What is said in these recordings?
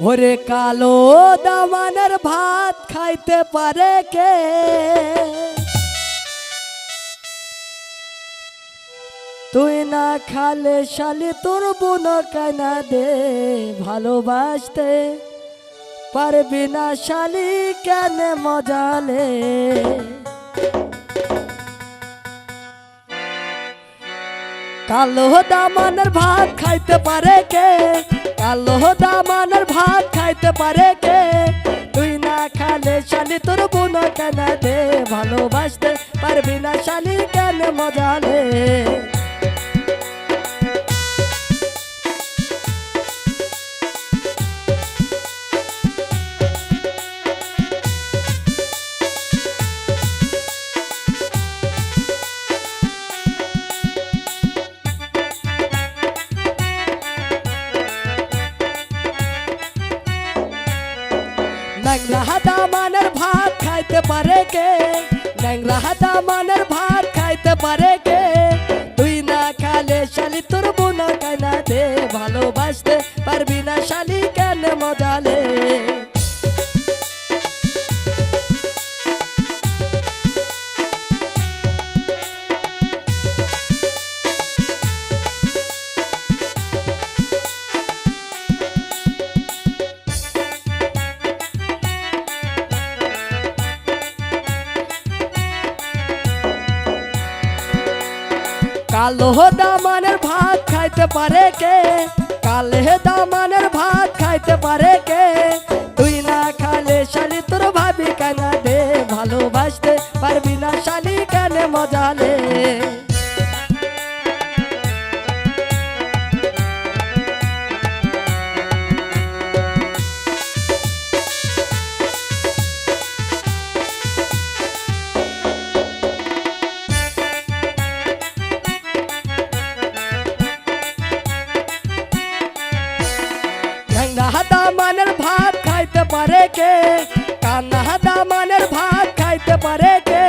ওরে কালো দামানের ভাত খাইতে পারে কে? তুই না খালে শালি তোর বোন কানা দে, ভালোবাসতে পারবি না শালি কেন মজালে কালো দামানের ভাত খাইতে পারে কে? কালো দামানের ভাত খাইতে পারে কে? তুই না খালে শালি, তোর বোন কেন দে? ভালোবাসতে পারবি না শালি, কেন মজালে ন্যাংরা হাতা মানের ভাত খাইতে পারে কে? ন্যাংরা হাতা মানের ভাত কালো দামানের ভাত খাইতে পারে কে? কালে দামানের ভাত খাইতে পারে কে? তুই না খালে শালি তোর ভাবি কেন দে, ভালোবাসতে পারবি না শালি কেন মজালে ঢ্যাংরা হাতা মানের ভাত খাইতে পারে কে? কান্না হাতা মানের ভাত খাইতে পারে কে?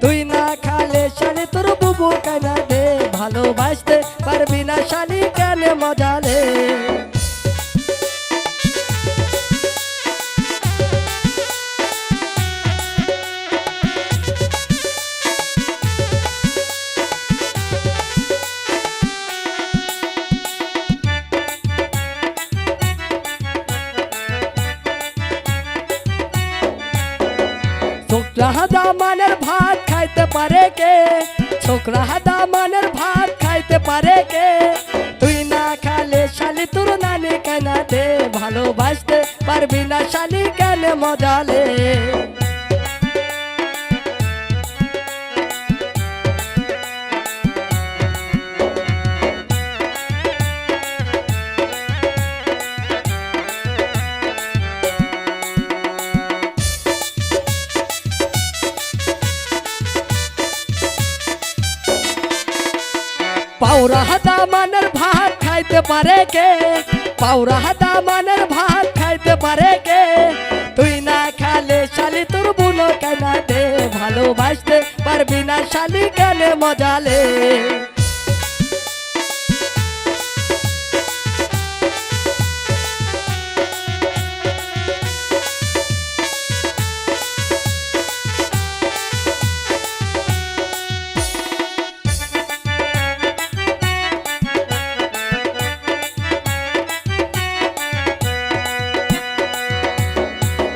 তুই না খালে শালি তোর বুবু কেন দে, ভালোবাসতে পারবি না শালি। ছোকরা মানের ভাত খাইতে পারে কে? ছোকরা মানের ভাত খাইতে পারে কে? তুই না খালে শালি, তোর নানি কেনাতে ভালোবাসতে পারবি না শালি, কেন মজালে পাউরা হাতা মানের ভাত খাইতে পারে কে? পাওরা হাতা মানের ভাত খাইতে পারে কে? তুই না খালে শালি তোর বুনো কেনাতে, ভালোবাসতে পারবি না শালি কেন মজালে।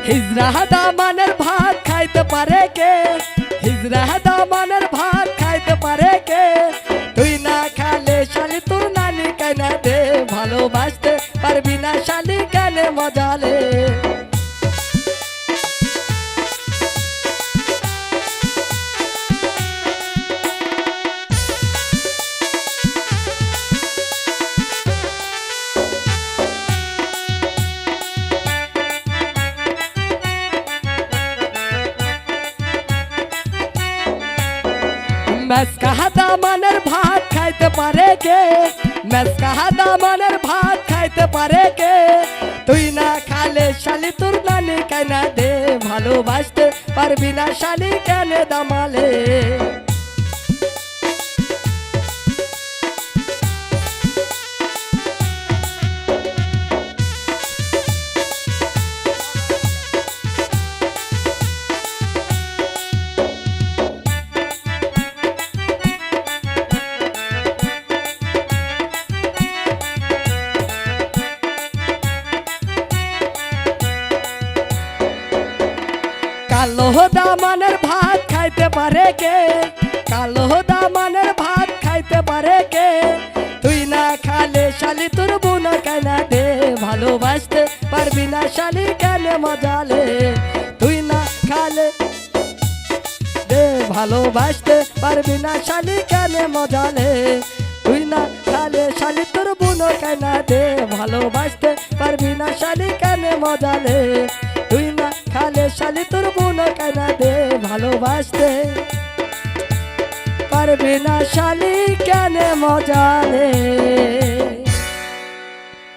হিজরা দামানের ভাত খাইতে পারে কে? হিজরা দামানের ভাত মেসকা হাদা মানের ভাত খাইতে পারে কে? মেসকা হাদা মানের ভাত খাইতে পারে কে? তুই না খালে শালি তোর নানি কেন দে, ভালোবাসতে পারবি না শালি কেন দামালে? কালো দামানের ভাত খাইতে পারে কে? কালো দামানের ভাত খাইতে পারে কে? তুই না খালে শালি তোর বোনা কেনা দে। ভালোবাসতে পারবি না শালি কেন মজালে তুই না খালে দে, ভালোবাসতে পারবি না শালি কেন মজালে তুই না খালে শালি তোর বোনো কেনা দে। ভালোবাসতে পারবি না শালি কেন মজালে তুই না খালে শালি তোর ভালোবাসতে পারবে না শালি কেন মজালে